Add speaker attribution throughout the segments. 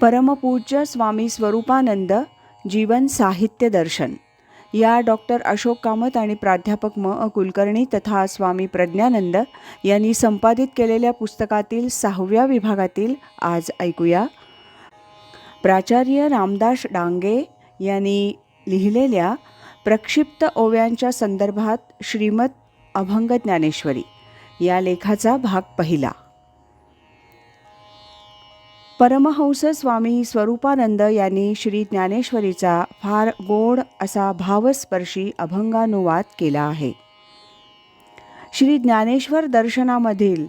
Speaker 1: परमपूज्य स्वामी स्वरूपानंद जीवन साहित्य दर्शन. या डॉक्टर अशोक कामत आणि प्राध्यापक म. अ. कुलकर्णी तथा स्वामी प्रज्ञानंद यांनी संपादित केलेल्या पुस्तकातील सहाव्या विभागातील आज ऐकूया. प्राचार्य रामदास डांगे यांनी लिहिलेल्या प्रक्षिप्त ओव्यांच्या संदर्भात श्रीमत अभंग ज्ञानेश्वरी या लेखाचा भाग पहिला. परमहंस स्वामी स्वरूपानंद यांनी श्री ज्ञानेश्वरीचा फार गोड असा भावस्पर्शी अभंगानुवाद केला आहे. श्री ज्ञानेश्वर दर्शनामधील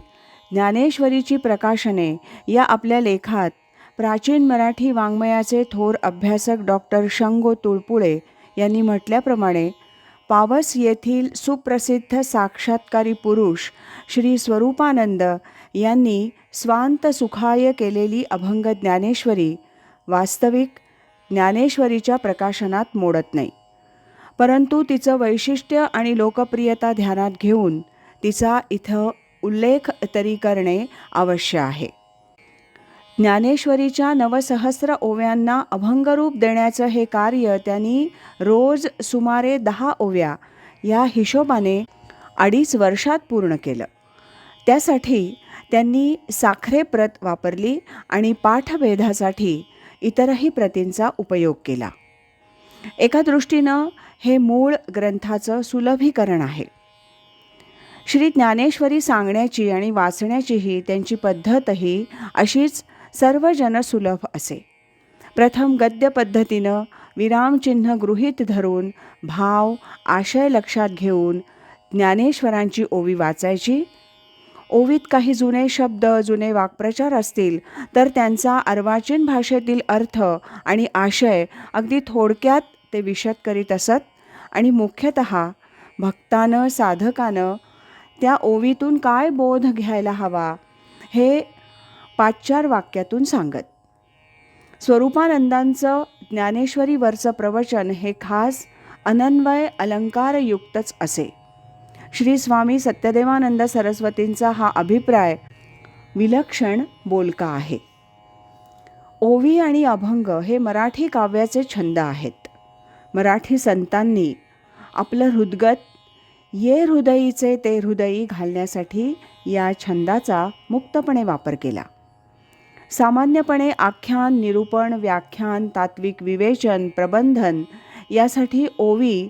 Speaker 1: ज्ञानेश्वरीची प्रकाशने या आपल्या लेखात प्राचीन मराठी वाङ्मयाचे थोर अभ्यासक डॉक्टर शंगो तुळपुळे यांनी म्हटल्याप्रमाणे पावस येथील सुप्रसिद्ध साक्षात्कारी पुरुष श्री स्वरूपानंद यांनी स्वांत सुखाय केलेली अभंग ज्ञानेश्वरी वास्तविक ज्ञानेश्वरीच्या प्रकाशनात मोडत नाही. परंतु तिचं वैशिष्ट्य आणि लोकप्रियता ध्यानात घेऊन तिचा इथं उल्लेख तरी करणे आवश्य आहे. ज्ञानेश्वरीच्या नवसहस्र ओव्यांना अभंगरूप देण्याचं हे कार्य त्यांनी रोज सुमारे दहा ओव्या या हिशोबाने अडीच वर्षात पूर्ण केलं. त्यासाठी त्यांनी साखरे प्रत वापरली आणि पाठभेदासाठी इतरही प्रतींचा उपयोग केला. एका दृष्टीनं हे मूळ ग्रंथाचं सुलभीकरण आहे. श्री ज्ञानेश्वरी सांगण्याची आणि वाचण्याचीही त्यांची पद्धतही अशीच सर्वजनसुलभ असे. प्रथम गद्य पद्धतीनं विरामचिन्ह गृहीत धरून भाव आशय लक्षात घेऊन ज्ञानेश्वरांची ओवी वाचायची ओवीत काही जुने शब्द जुने वाक्प्रचार असतील तर त्यांचा अर्वाचीन भाषेतील अर्थ आणि आशय अगदी थोडक्यात ते विशद करीत असत. आणि मुख्यतः भक्तानं साधकानं त्या ओवीतून काय बोध घ्यायला हवा हे पाचचार वाक्यातून सांगत. स्वरूपानंदांचं ज्ञानेश्वरीवरचं प्रवचन हे खास अनन्वय अलंकारयुक्तच असे. श्री स्वामी सत्यदेवानंद सरस्वतींचा हा अभिप्राय विलक्षण बोलका आहे. ओवी आणि अभंग हे मराठी काव्याचे छंद आहेत. मराठी संतांनी आपलं हृदगत ये हृदयीचे ते हृदयी घालण्यासाठी या छंदाचा मुक्तपणे वापर केला. सामान्यपणे आख्यान निरूपण व्याख्यान तात्विक विवेचन प्रबंधन यासाठी ओवी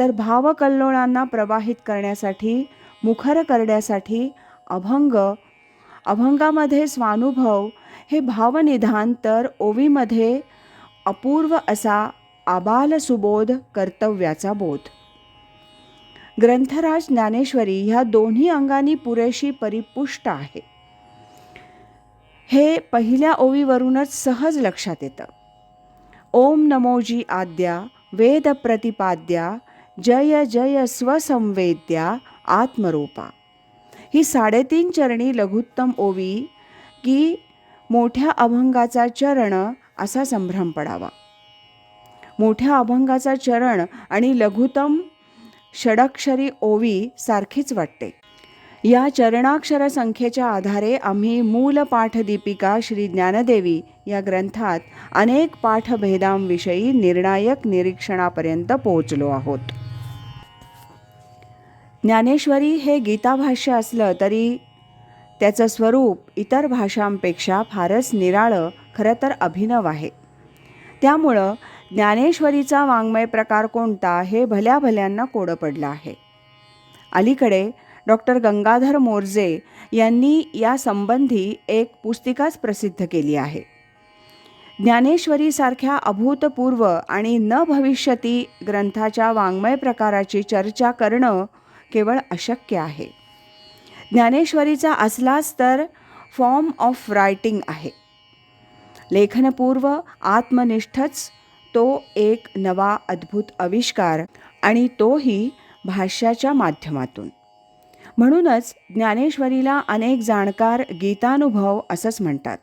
Speaker 1: तर भावकल्लोळांना प्रवाहित करण्यासाठी मुखर करण्यासाठी अभंग अभंगामध्ये स्वानुभव हे भावनिधान तर ओवीमध्ये अपूर्व असा आबाल सुबोध कर्तव्याचा बोध. ग्रंथराज ज्ञानेश्वरी ह्या दोन्ही अंगांनी पुरेशी परिपुष्ट आहे. हे पहिल्या ओवीवरूनच सहज लक्षात येतं. ओम नमोजी आद्या वेद प्रतिपाद्या जय जय स्वसंवेद्या आत्मरूपा. ही साडेतीन चरणी लघुत्तम ओवी की मोठ्या अभंगाचा चरण असा संभ्रम पडावा. मोठ्या अभंगाचा चरण आणि लघुतम षडक्षरी ओवी सारखीच वाटते. या चरणाक्षर संख्येच्या आधारे आम्ही मूल पाठदीपिका श्री ज्ञानदेवी या ग्रंथात अनेक पाठभेदांविषयी निर्णायक निरीक्षणापर्यंत पोहोचलो आहोत. ज्ञानेश्वरी हे गीताभाष्य असलं तरी त्याचं स्वरूप इतर भाषांपेक्षा फारच निराळं खरं तर अभिनव आहे. त्यामुळं ज्ञानेश्वरीचा वाङ्मय प्रकार कोणता हे भल्या भल्यांना कोडं पडलं आहे. अलीकडे डॉक्टर गंगाधर मोर्जे यांनी यासंबंधी एक पुस्तिकाच प्रसिद्ध केली आहे. ज्ञानेश्वरीसारख्या अभूतपूर्व आणि न भविष्यती ग्रंथाच्या वाङ्मय प्रकाराची चर्चा करणं केवळ अशक्य आहे. ज्ञानेश्वरीचा असलाच तर फॉर्म ऑफ रायटिंग आहे. लेखनपूर्व आत्मनिष्ठच तो एक नवा अद्भुत आविष्कार आणि तोही भाष्याच्या माध्यमातून. म्हणूनच ज्ञानेश्वरीला अनेक जाणकार गीतानुभव असंच म्हणतात.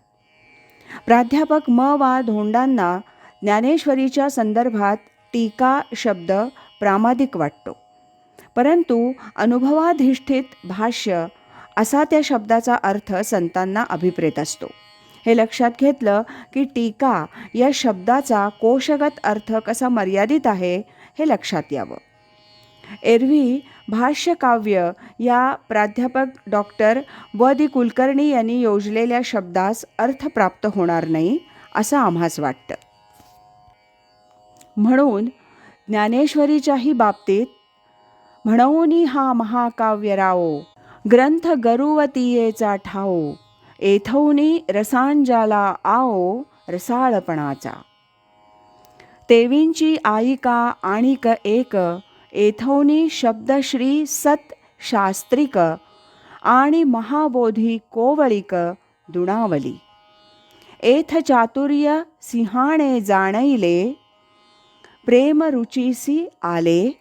Speaker 1: प्राध्यापक म. वा. धोंडांना ज्ञानेश्वरीच्या संदर्भात टीका शब्द प्रामादिक वाटतो. परंतु अनुभवाधिष्ठित भाष्य असा त्या शब्दाचा अर्थ संतांना अभिप्रेत असतो. हे लक्षात घेतलं की टीका या शब्दाचा कोशगत अर्थ कसा मर्यादित आहे हे लक्षात यावं. एरवी भाष्यकाव्य या प्राध्यापक डॉक्टर व दी कुलकर्णी यांनी योजलेल्या शब्दास अर्थ प्राप्त होणार नाही असं आम्हास वाटतं. म्हणून ज्ञानेश्वरीच्याही बाबतीत म्हणून हा महाकाव्य राओ ग्रंथ गरुवतीयेचा ठाओ एथौनी रसांजाला आओ रसाळपणाचा. तेवींची आईका आणिक एक एथौनी शब्दश्री सत शास्त्रिक आणि महाबोधी कोवळिक दुणावली. एथ चातुर्य सिंहाणे जाणैले प्रेम रुचीसी आले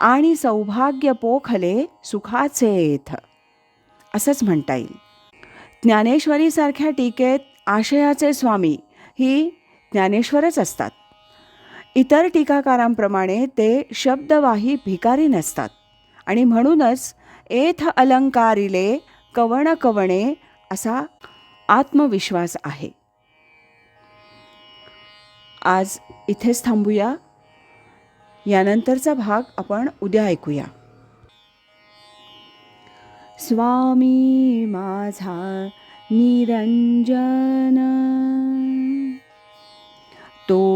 Speaker 1: आणि सौभाग्य पोखले सुखाचे येथ असंच म्हणता येईल. ज्ञानेश्वरीसारख्या टीकेत आशयाचे स्वामी ही ज्ञानेश्वरच असतात. इतर टीकाकारांप्रमाणे ते शब्दवाही भिकारी नसतात. आणि म्हणूनच एथ अलंकारिले कवण कवणे असा आत्मविश्वास आहे. आज इथेच थांबूया. यानंतरचा भाग आपण उद्या ऐकूया. स्वामी माझा निरंजन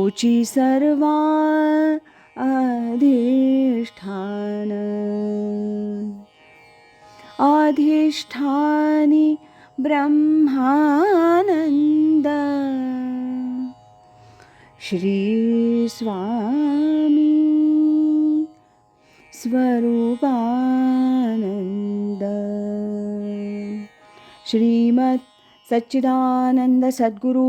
Speaker 1: तोची सर्वा अधिष्ठान अधिष्ठानी ब्रह्मानंद श्री स्वामी स्वरूपानंद श्रीमत सच्चिदानंद सद्गुरु